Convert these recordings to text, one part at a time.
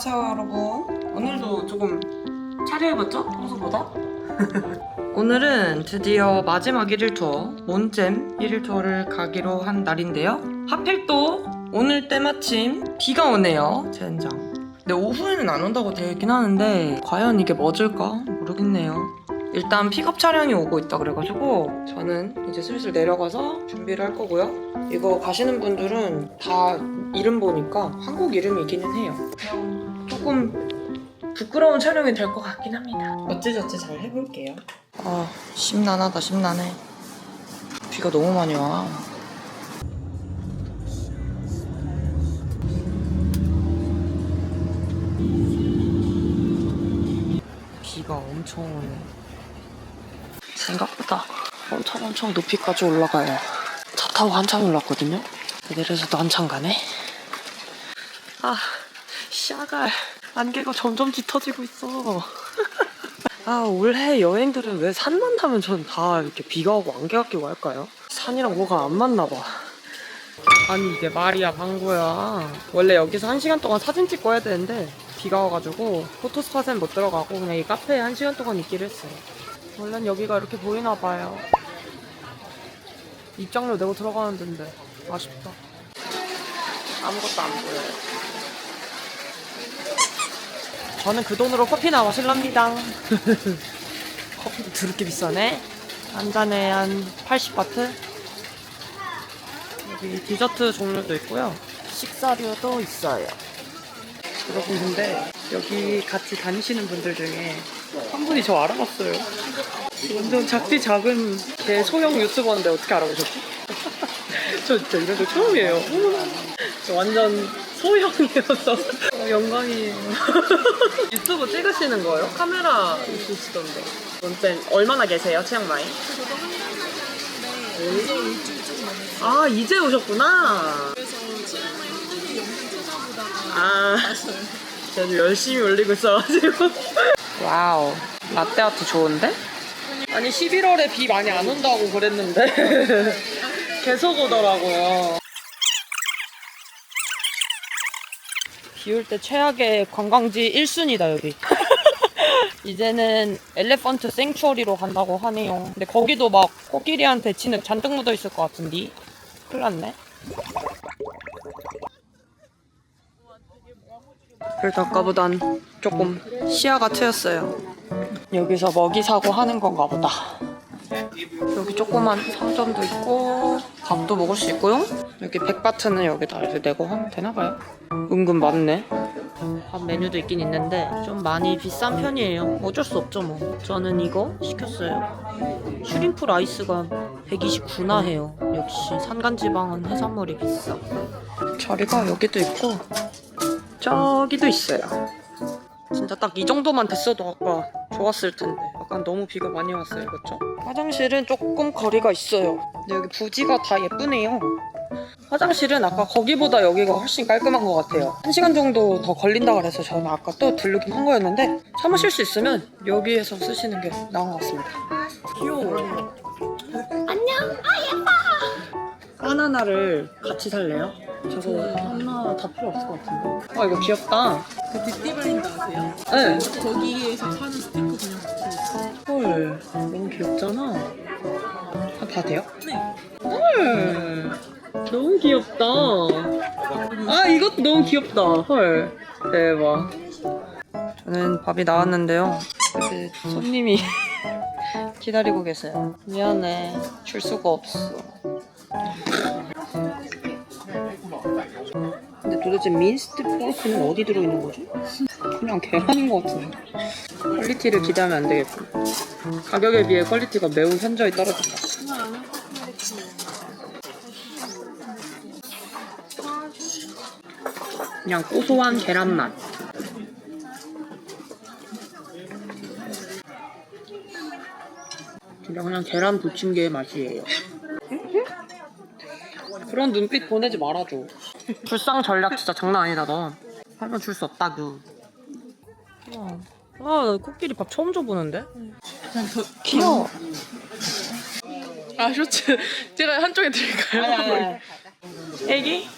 안녕하세요 여러분 오늘도 조금 차려입었죠? 평소보다? 오늘은 드디어 마지막 1일 투어 몬잼 1일 투어를 가기로 한 날인데요. 하필 또 오늘 때마침 비가 오네요 젠장. 근데 오후에는 안 온다고 되어 있긴 하는데 과연 이게 뭐질까 모르겠네요. 일단 픽업 차량이 오고 있다 그래가지고 저는 이제 슬슬 내려가서 준비를 할 거고요. 이거 가시는 분들은 다 이름 보니까 한국 이름이기는 해요 조금 부끄러운 촬영이 될 것 같긴 합니다. 어찌저찌 잘 해볼게요. 아, 심란하다, 심란해. 비가 너무 많이 와. 비가 엄청 오네. 생각보다 엄청 엄청 높이까지 올라가요. 차 타고 한참 올랐거든요. 내려서도 한참 가네. 아, 샤갈. 안개가 점점 짙어지고 있어. 아, 올해 여행들은 왜 산만 타면 전 다 이렇게 비가 오고 안개가 끼고 할까요? 산이랑 뭐가 안 맞나 봐. 아니, 이게 말이야, 방구야. 원래 여기서 한 시간 동안 사진 찍고 해야 되는데, 비가 와가지고, 포토스팟엔 못 들어가고, 그냥 이 카페에 한 시간 동안 있기로 했어요. 원래는 여기가 이렇게 보이나 봐요. 입장료 내고 들어가는 데인데, 아쉽다. 아무것도 안 보여요. 저는 그 돈으로 커피나 마실랍니다. 커피도 드럽게 비싸네. 한 잔에 한 80바트. 여기 디저트 종류도 있고요. 식사료도 있어요. 여러분 근데 여기 같이 다니시는 분들 중에 한 분이 저 알아봤어요. 완전 작디 작은 개 소형 유튜버인데 어떻게 알아보셨지? 저 진짜 이런 거 처음이에요. 저 완전 소형이어서 어, 영광이에요. 유튜브 찍으시는 거예요? 카메라 있으시던데. 원땐 얼마나 계세요, 치앙마이? 아 이제 오셨구나. 아 제가 열심히 올리고 있어가지고. 와우 라떼 아트 좋은데? 아니 11월에 비 많이 안 온다고 그랬는데 계속 오더라고요. 비올 때 최악의 관광지 1순위다 여기. 이제는 엘레펀트 생추어리로 간다고 하네요. 근데 거기도 막 코끼리한테 진흙 잔뜩 묻어 있을 것 같은데. 큰일 났네. 그래도 아까보단 조금 시야가 트였어요. 여기서 먹이 사고 하는 건가 보다. 여기 조그만 상점도 있고 밥도 먹을 수 있고요. 여기 백바트는 여기다 이렇게 내고 하면 되나 봐요. 은근 많네. 밥 메뉴도 있긴 있는데 좀 많이 비싼 편이에요. 어쩔 수 없죠 뭐. 저는 이거 시켰어요. 슈림프 라이스가 129나 해요. 역시 산간지방은 해산물이 비싸. 자리가 여기도 있고 저기도 있어요. 진짜 딱 이 정도만 됐어도 아까 좋았을 텐데 약간 너무 비가 많이 왔어요 그렇죠? 화장실은 조금 거리가 있어요 근데 여기 부지가 다 예쁘네요 화장실은 아까 거기보다 여기가 훨씬 깔끔한 것 같아요 한 시간 정도 더 걸린다 그래서 저는 아까 또 들르긴 한 거였는데 참으실 수 있으면 여기에서 쓰시는 게 나은 것 같습니다 귀여워 안녕 아 예뻐 바나나를 같이 살래요? 저거 하나 다 필요 없을 것 같은데 아 이거 귀엽다 그 뷰티블린드 아세요? 네. 거기에서 사는 스티커 그냥. 헐, 너무 귀엽잖아. 아, 다 돼요? 네. 헐, 너무 귀엽다. 아, 이것도 너무 귀엽다. 헐, 대박. 저는 밥이 나왔는데요. 여기 손님이 기다리고 계세요. 미안해, 줄 수가 없어. 근데 도대체 민스트 포크는 어디 들어있는 거지? 그냥 계란인 것 같은데. 퀄리티를 기대하면 안 되겠군. 가격에 비해 퀄리티가 매우 현저히 떨어진다. 그냥 고소한 계란 맛. 진짜 그냥 계란 부침개의 맛이에요. 그런 눈빛 보내지 말아줘. 불상 전략 진짜 장난 아니다 너. 하면 줄수 없다구. 아, 아, 코끼리 밥 처음 줘보는데? 귀여워. 아 쇼츠 제가 한쪽에 드릴까요? 애기?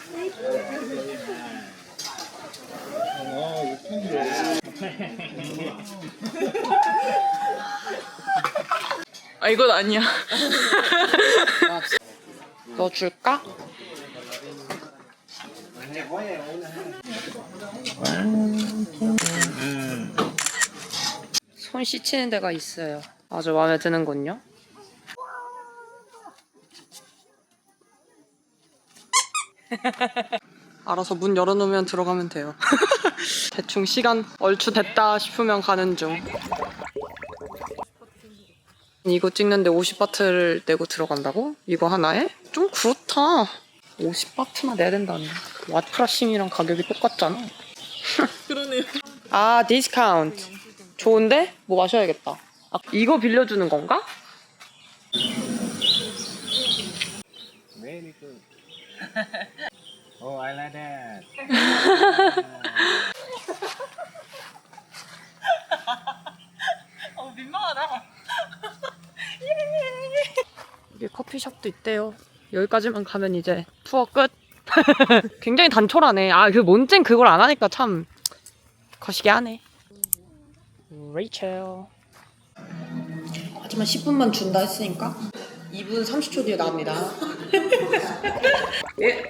아 이건 아니야. 넣어줄까? 손 씻히는 데가 있어요. 아주 마음에 드는군요. 알아서 문 열어놓으면 들어가면 돼요. 대충 시간 얼추 됐다 싶으면 가는 중. 이거 찍는데 50바트를 내고 들어간다고? 이거 하나에? 좀 그렇다. 50바트나 내야 된다니. 왓프라싱이랑 가격이 똑같잖아. 그러네요. 아, 디스카운트. 좋은데? 뭐 마셔야겠다. 아, 이거 빌려주는 건가? Very good. oh, I like that. 어, 민망하다. 여기 커피숍도 있대요. 여기까지만 가면 이제 투어 끝. 굉장히 단촐하네. 아, 그 몬젠 그걸 안 하니까 참 거시기 하네. 레이첼. 하지만 10분만 준다 했으니까 2분 30초 뒤에 나옵니다. 예,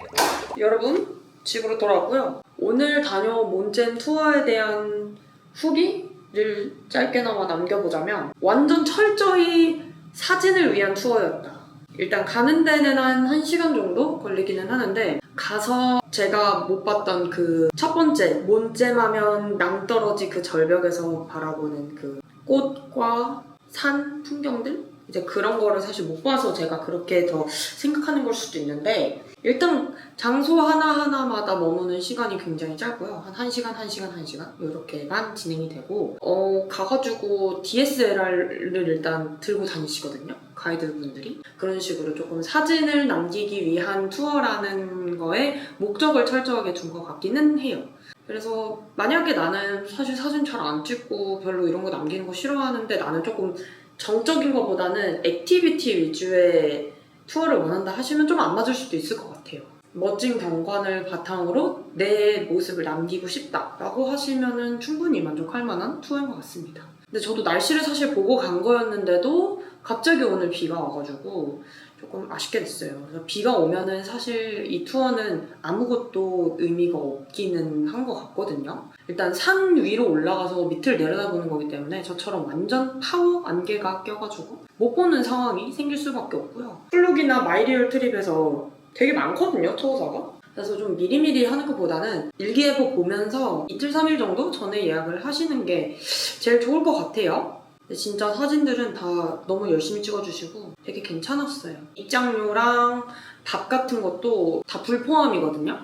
여러분 집으로 돌아왔고요. 오늘 다녀온 몬젠 투어에 대한 후기를 짧게나마 남겨보자면 완전 철저히 사진을 위한 투어였다. 일단 가는 데는 한 1시간 정도 걸리기는 하는데 가서 제가 못 봤던 그 첫 번째 몬잼하면 낭떠러지 그 절벽에서 바라보는 그 꽃과 산 풍경들? 이제 그런 거를 사실 못 봐서 제가 그렇게 더 생각하는 걸 수도 있는데 일단 장소 하나하나마다 머무는 시간이 굉장히 짧고요. 한 1시간, 1시간, 1시간 이렇게만 진행이 되고 어 가가지고 DSLR을 일단 들고 다니시거든요. 가이드분들이 그런 식으로 조금 사진을 남기기 위한 투어라는 거에 목적을 철저하게 둔 것 같기는 해요. 그래서 만약에 나는 사실 사진 잘 안 찍고 별로 이런 거 남기는 거 싫어하는데 나는 조금 정적인 것보다는 액티비티 위주의 투어를 원한다 하시면 좀 안 맞을 수도 있을 것 같아요. 멋진 경관을 바탕으로 내 모습을 남기고 싶다라고 하시면은 충분히 만족할 만한 투어인 것 같습니다. 근데 저도 날씨를 사실 보고 간 거였는데도 갑자기 오늘 비가 와가지고 조금 아쉽게 됐어요. 비가 오면은 사실 이 투어는 아무것도 의미가 없기는 한 것 같거든요. 일단 산 위로 올라가서 밑을 내려다보는 거기 때문에 저처럼 완전 파워 안개가 껴가지고 못 보는 상황이 생길 수밖에 없고요. 플룩이나 마이리얼 트립에서 되게 많거든요, 투어사가. 그래서 좀 미리미리 하는 것보다는 일기예보 보면서 이틀, 3일 정도 전에 예약을 하시는 게 제일 좋을 것 같아요. 진짜 사진들은 다 너무 열심히 찍어주시고 되게 괜찮았어요. 입장료랑 밥 같은 것도 다 불포함이거든요.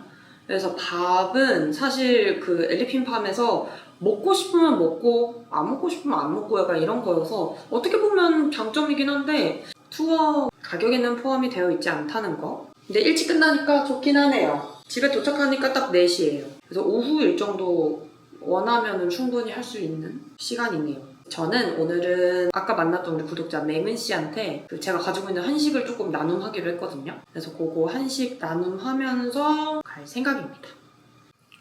그래서 밥은 사실 그 엘리핀팜에서 먹고 싶으면 먹고 안 먹고 싶으면 안 먹고 약간 이런 거여서 어떻게 보면 장점이긴 한데 투어 가격에는 포함이 되어 있지 않다는 거. 근데 일찍 끝나니까 좋긴 하네요. 집에 도착하니까 딱 4시예요. 그래서 오후 일정도 원하면 충분히 할 수 있는 시간이네요. 저는 오늘은 아까 만났던 우리 구독자 맹은 씨한테 그 제가 가지고 있는 한식을 조금 나눔하기로 했거든요. 그래서 그거 한식 나눔하면서 갈 생각입니다.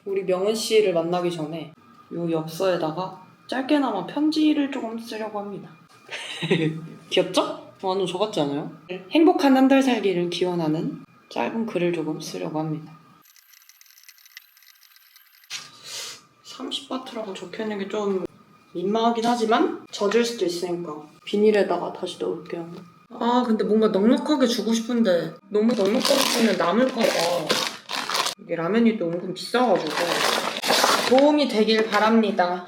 우리 명은 씨를 만나기 전에 이 엽서에다가 짧게나마 편지를 조금 쓰려고 합니다. 귀엽죠? 완전 저 같지 않아요? 행복한 한 달 살기를 기원하는 짧은 글을 조금 쓰려고 합니다. 30바트라고 적혀있는 게 좀 민망하긴 하지만 젖을 수도 있으니까 비닐에다가 다시 넣을게요. 아 근데 뭔가 넉넉하게 주고 싶은데 너무 넉넉하게 주면 남을까봐 이게 라면이 또 은근 비싸가지고 도움이 되길 바랍니다.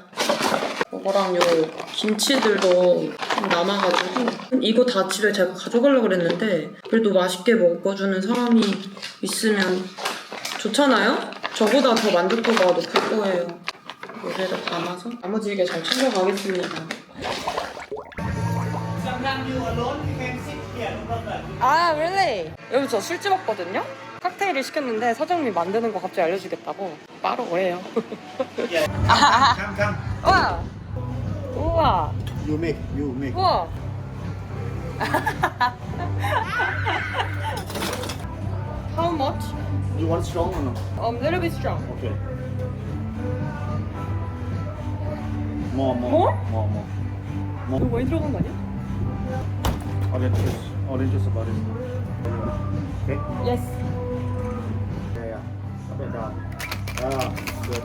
이거랑 요 김치들도 좀 남아가지고 이거 다 집에 제가 가져가려고 그랬는데 그래도 맛있게 먹어주는 사람이 있으면 좋잖아요? 저보다 더 만족도가 높을 거예요. 여기에다 담아서 나머지게 잘 챙겨가겠습니다. 아, really? 여기 저 술집 왔거든요? 칵테일을 시켰는데 사장님이 만드는 거 갑자기 알려주겠다고 바로 오래요. Come, come. 우와! 우와! You make, you make. 우와! How much? You want strong or no? Um, little bit strong. Okay. More, more, More? more, more. 이거 많이 들어간 거 아니야? Orange juice, orange juice about it. Okay. Yes. Yeah, yeah. Up and down. Ah, good.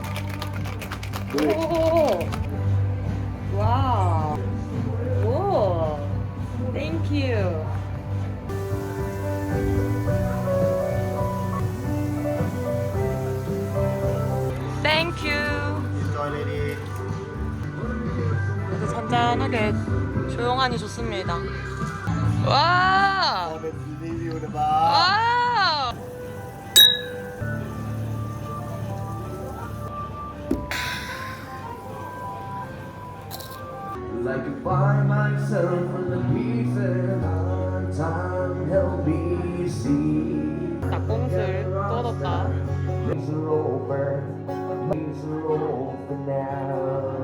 It. 오. 와우. 오. Thank you. Thank you. 잔잔하게 조용하니 좋습니다. 와. 와. Like to find myself in the pieces on time, help me see. 닭공슬 뜯었다. Makes it over, makes it over now.